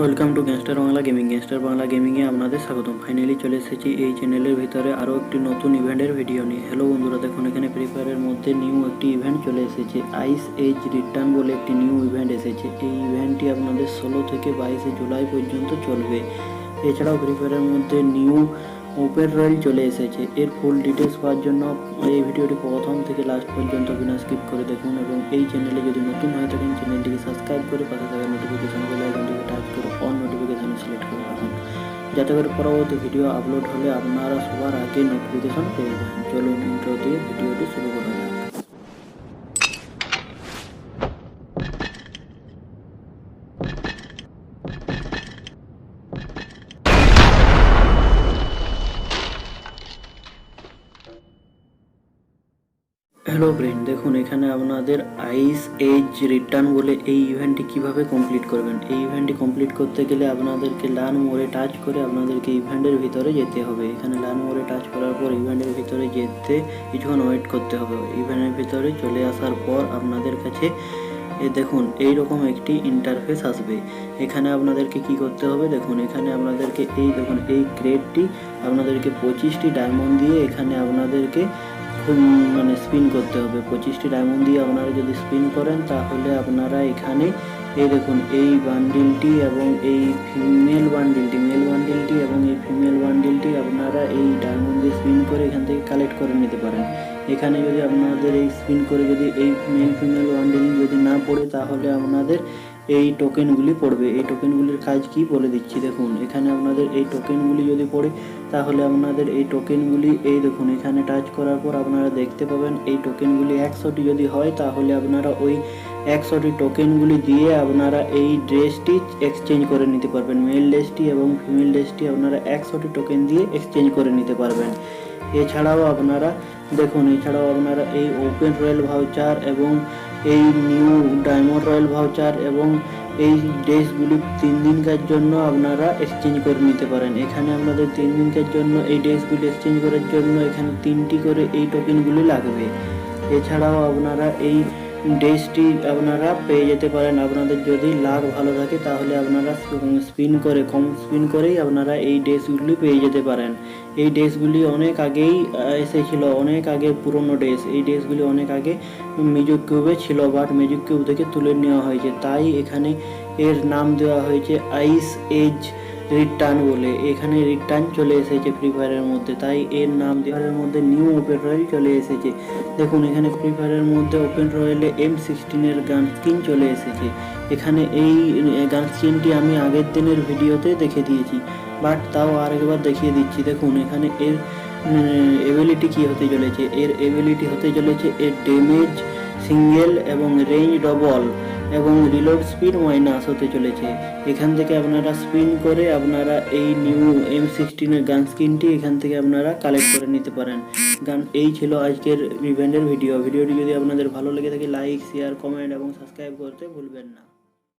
Welcome to gangster Bangla gaming. Gangster Bangla গেমিংয়ে আপনাদের স্বাগতম। Finally চলে এসেছি এই চ্যানেলের ভিতরে আরও একটি নতুন ইভেন্টের ভিডিও নিয়ে। হ্যালো বন্ধুরা, দেখুন এখানে ফ্রি ফায়ারের মধ্যে নিউ একটি ইভেন্ট চলে এসেছে। আইস এজ রিটার্ন বলে একটি নিউ ইভেন্ট এসেছে। এই ইভেন্টটি আপনাদের ষোলো থেকে বাইশে জুলাই পর্যন্ত চলবে। এছাড়াও ফ্রি ফায়ারের মধ্যে নিউ ওপেন রয়েল চলে এসেছে। এর ফুল ডিটেলস পাওয়ার জন্য এই ভিডিওটি প্রথম থেকে লাস্ট পর্যন্ত বিনা স্কিপ করে দেখুন এবং এই চ্যানেলে যদি নতুন হয়ে থাকেন চ্যানেলটিকে সাবস্ক্রাইব করে পাশে থাকা নোটিফিকেশন বেল আইকনটিকে টাচ করে অন নোটিফিকেশন সিলেক্ট করে রাখুন। যাতে করে পরবর্তী ভিডিও আপলোড হলে আপনারা সবার আগে নোটিফিকেশন পেয়ে যান। চলুন ইন্ট্রো দিয়ে ভিডিওটি শুরু করা হ্যালো ব্রেন দেখুন, এখানে আপনাদের আইস এজ রিটার্ন বলে এই ইভেন্টটি কীভাবে কমপ্লিট করবেন? এই ইভেন্টটি কমপ্লিট করতে গেলে আপনাদেরকে লান মোড়ে টাচ করে আপনাদেরকে ইভেন্টের ভিতরে যেতে হবে। এখানে লান মোড়ে টাচ করার পর ইভেন্টের ভিতরে যেতে কিছুক্ষণ ওয়েট করতে হবে। ইভেন্টের ভিতরে চলে আসার পর আপনাদের কাছে, এ দেখুন এই রকম একটি ইন্টারফেস আসবে। এখানে আপনাদেরকে কি করতে হবে? দেখুন, এখানে আপনাদেরকে এই, দেখুন, এই ক্রেডটি আপনাদেরকে পঁচিশটি ডায়মন্ড দিয়ে এখানে আপনাদেরকে মানে স্পিন করতে হবে। পঁচিশটি ডায়মন্ড দিয়ে আপনারা যদি স্পিন করেন, তাহলে আপনারা এখানে এই দেখুন, এই বান্ডিলটি এবং এই ফিমেল বান্ডিলটি মেল বান্ডিলটি এবং এই ফিমেল বান্ডিলটি আপনারা এই ডায়মন্ড দিয়ে স্পিন করে এখান থেকে কালেক্ট করে নিতে পারেন। এখানে যদি আপনাদের এই স্পিন করে যদি এই মেল ফিমেল বান্ডিল যদি না পড়ে, তাহলে আপনাদের এই টোকেনগুলি পড়বে। এই টোকেনগুলির কাজ কি বলে দিচ্ছি দেখুন। এখানে আপনাদের এই টোকেনগুলি যদি পড়ে, তাহলে আপনাদের এই টোকেনগুলি এই দেখুন, এখানে টাচ করার পর আপনারা দেখতে পাবেন, এই টোকেনগুলি একশোটি যদি হয়, তাহলে আপনারা ওই একশোটি টোকেনগুলি দিয়ে আপনারা এই ড্রেসটি এক্সচেঞ্জ করে নিতে পারবেন। মেল ড্রেসটি এবং ফিমেল ড্রেসটি আপনারা একশোটি টোকেন দিয়ে এক্সচেঞ্জ করে নিতে পারবেন। এছাড়াও আপনারা, দেখুন, এছাড়াও আপনারা এই ওপেন রয়্যাল ভাউচার এবং এই নিউ ডায়মন্ড রয়্যাল ভাউচার এবং এই ড্রেসগুলি তিন দিনকার জন্য আপনারা এক্সচেঞ্জ করে নিতে পারেন। এখানে আপনাদের তিন দিনকার জন্য এই ড্রেসগুলি এক্সচেঞ্জ করার জন্য এখানে তিনটি করে এই টোকেনগুলি লাগবে। এছাড়াও আপনারা এই ড্রেসটি আপনারা পেয়ে যেতে পারেন। আপনাদের যদি লাভ ভালো থাকে, তাহলে আপনারা স্পিন করে, কম স্পিন করেই আপনারা এই ড্রেসগুলি পেয়ে যেতে পারেন। এই ড্রেসগুলি অনেক আগেই এসেছিল, অনেক আগে পুরনো ড্রেস। এই ড্রেসগুলি অনেক আগে মিউজিক কিউবে ছিল বাট মিউজিক কিউব থেকে তুলে নেওয়া হয়েছে। তাই এখানে এর নাম দেওয়া হয়েছে আইস এজ রিটার্ন বলে। এখানে রিটার্ন চলে এসেছে ফ্রি ফায়ারের মধ্যে। তাই এর নাম দেওয়ার মধ্যে নিউ ওপেন রয়েল চলে এসেছে। দেখুন, এখানে ফ্রি ফায়ারের মধ্যে ওপেন রয়েলে এম সিক্সটিনের গান স্কিন চলে এসেছে। এখানে এই গান স্কিনটি আমি আগের দিনের ভিডিওতে দেখে দিয়েছি। বাট তাও আরেকবার দেখিয়ে দিচ্ছি। দেখুন, এখানে এর এবিলিটি কি হতে চলেছে? এর এবিলিটি হতে চলেছে এর ড্যামেজ সিঙ্গেল এবং রেঞ্জ ডবল এবং রিলোড স্পিড মাইনাস হতে চলেছে। এখান থেকে আপনারা স্পিন করে আপনারা এই নিউ এম সিক্সটিনের গান স্কিনটি এখান থেকে আপনারা কালেক্ট করে নিতে পারেন। গান এই ছিল আজকের ইভেন্টের ভিডিও ভিডিওটি যদি আপনাদের ভালো লেগে থাকে লাইক শেয়ার কমেন্ট এবং সাবস্ক্রাইব করতে ভুলবেন না।